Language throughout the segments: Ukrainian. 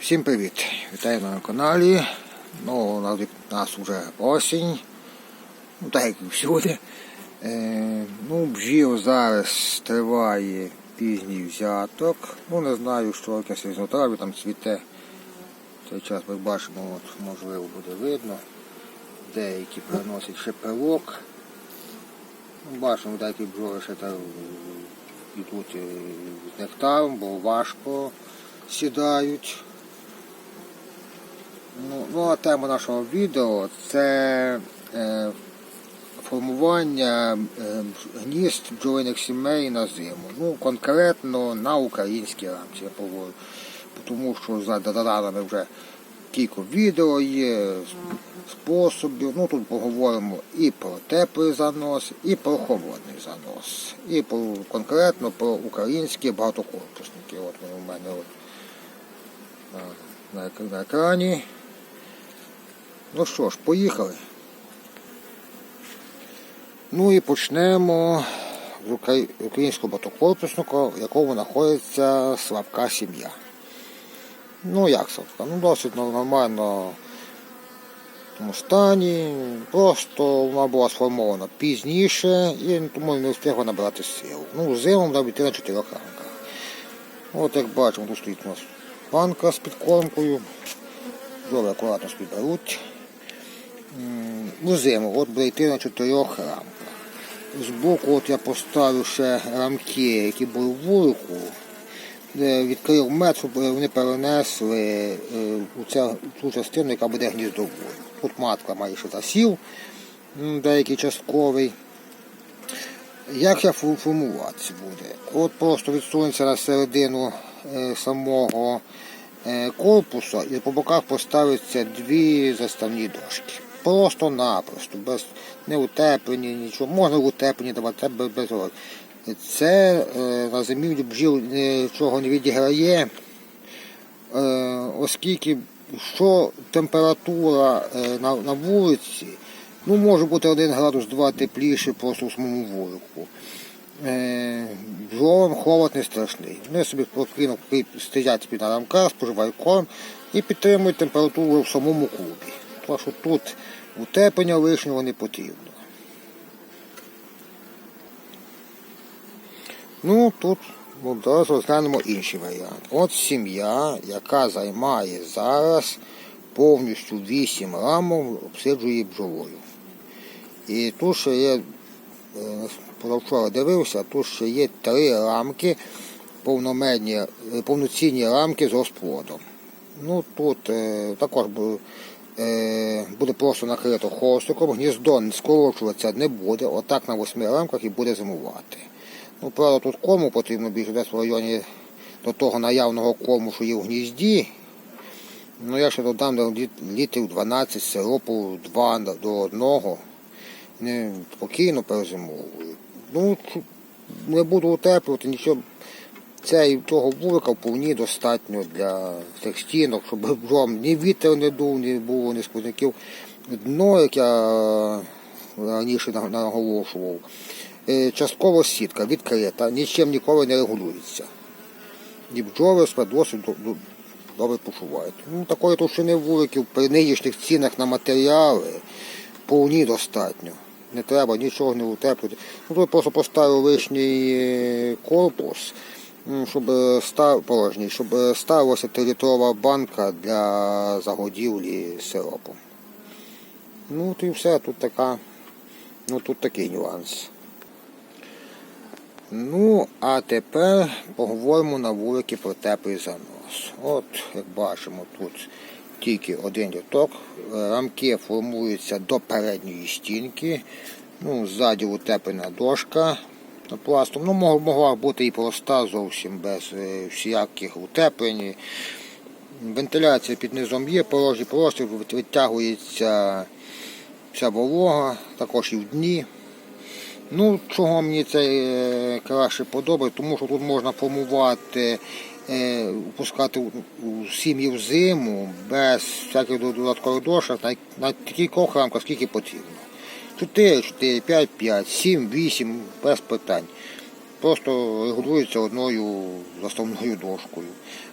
Всім привіт! Вітаю на каналі. Ну, у нас, вже осінь. Ну, так як і всюди. Е, ну, бджіл зараз триває пізній взяток. Ну, не знаю, що якесь різнотраві там цвіте. В цей час ми бачимо, от, можливо, буде видно. Деякі приносять ще. Ну, Бачимо, деякі бджоли ще там йдуть е, з нектаром, бо важко сідають. Ну, ну а тема нашого відео це е, формування е, гнізд бджолиних сімей на зиму. Ну, конкретно на українській рамці, я говорю. Тому що за даними вже кілька відео є, способів. Ну тут поговоримо і про теплий занос, і про холодний занос. І про, конкретно про українські багатокорпусники. От вони у мене от, на, на, на екрані. Ну що ж, поїхали. Ну і почнемо з українського багатокорпусника, в якому знаходиться слабка сім'я. Ну як слабка? Ну досить нормально в тому стані. Просто вона була сформована пізніше і тому не встигла набрати силу. Ну, зимом треба йти на чотирьох рамках. От як бачимо, тут стоїть у нас банка з підкормкою. Добре, акуратно собі беруть. Ну, от буде йти на чотирьох рамках. Збоку от я поставив ще рамки, які були в вулику. Де відкрив мед, щоб вони перенесли е, у ця- цю частину, яка буде гніздовою. Тут матка має ще засів, деякий частковий. Як я формуватися буде? От просто відсунеться на середину е, самого е, корпуса і по боках поставиться дві заставні дошки. Просто-напросто, без не утеплені, нічого. Можна утеплені давати без, без роз- Це е, на зимівлі бджіл нічого не відіграє, е, оскільки що температура е, на, на вулиці, ну може бути 1 градус 2 тепліше просто у самому вулику. Е, бджолам холод не страшний. Вони собі спокійно стоять під на рамках, споживають корм і підтримують температуру в самому клубі. Тому що тут утеплення лишнього не потрібно. Ну, тут одразу розглянемо інший варіант. От сім'я, яка займає зараз повністю 8 рамок, обсиджує бджолою. І тут ще є, е, позавчора дивився, тут ще є три рамки, е, повноцінні рамки з розплодом. Ну тут е, також буде, е, просто накрито хвостиком, гніздо скорочуватися не буде, отак на восьми рамках і буде зимувати. Ну, правда, тут корму потрібно більше десь в районі до того наявного корму, що є в гнізді. Ну, я ще додам до літрів 12 сиропу 2 до 1. Не, спокійно перезимовую. Ну, не буду утеплювати, нічого. Цей того вулика вповні достатньо для цих стінок, щоб бджолам ні вітер не дув, ні було, ні сквозняків. Дно, як я раніше наголошував, е, частково сітка відкрита, нічим ніколи не регулюється. І бджоли себе досить до- до- добре почувають. Ну, такої товщини вуликів при нинішніх цінах на матеріали повні достатньо. Не треба нічого не утеплювати. Ну, тут просто поставив лишній е, корпус, щоб е, став порожній, щоб е, ставилася 3-літрова банка для загодівлі сиропу. Ну, от і все, тут така, ну тут такий нюанс. Ну, а тепер поговоримо на вулики про теплий занос. От, як бачимо, тут тільки один літок. Рамки формуються до передньої стінки. Ну, ззаді утеплена дошка пластом. Ну, могла бути і проста зовсім без е, всяких утеплень. Вентиляція під низом є, порожній простір, витягується вся волога, також і в дні. Ну, чого мені це е, краще подобається, тому що тут можна формувати, е, пускати у- сім'ї в зиму без всяких дод- додаткових дошок на, кількох рамках, скільки потрібно. 4, 4, 5, 5, 7, 8, без питань. просто регулюється одною заставною дошкою,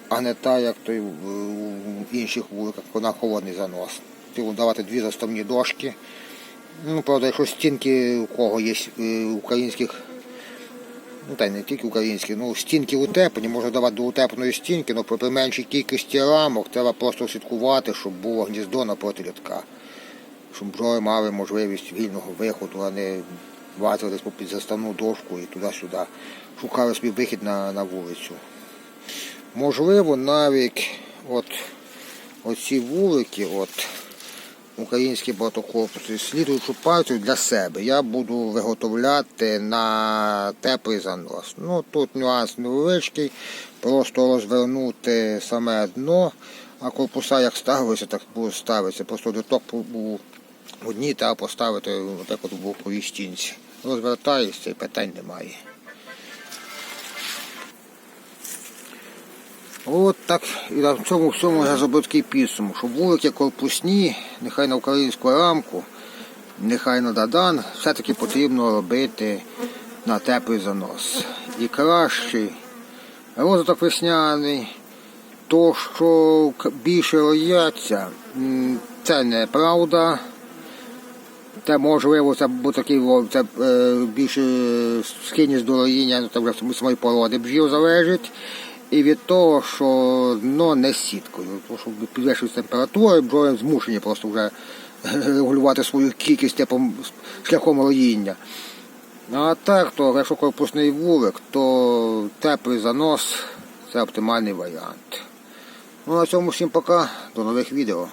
а не так, як той в в інших вуликах, на холодний занос. Треба давати дві заставні дошки. Ну, правда, якщо стінки у кого є е, українських, ну та й не тільки українські, ну стінки утеплені, можна давати до утепленої стінки, але при меншій кількості рамок треба просто слідкувати, щоб було гніздо напроти рядка. Щоб бджоли мали можливість вільного виходу, а не лазили десь під заставну дошку і туди-сюди. Шукали собі вихід на, на вулицю. Можливо, навіть от оці вулики, от українські багатокорпуси, слідуючу партію для себе я буду виготовляти на теплий занос. Ну тут нюанс невеличкий, просто розвернути саме дно, а корпуса як ставилися, так будуть ставитися. Просто літок був одній треба поставити, наприклад, у боковій стінці. Розвертаєшся і питань немає. От так і на цьому всьому я зробив такий підсумок, що вулики корпусні, нехай на українську рамку, нехай на дадан, все-таки потрібно робити на теплий занос. І кращий розвиток весняний, то, що більше рояться, це неправда. Це можливо, це був такий це е, більше схильність до ну, це вже самої породи бджіл залежить. І від того, що дно не сіткою. Тому що підвищується температура, бджоли змушені просто вже регулювати свою кількість типом, шляхом роїння. А так, то якщо корпусний вулик, то теплий занос це оптимальний варіант. Ну, на цьому всім пока, до нових відео.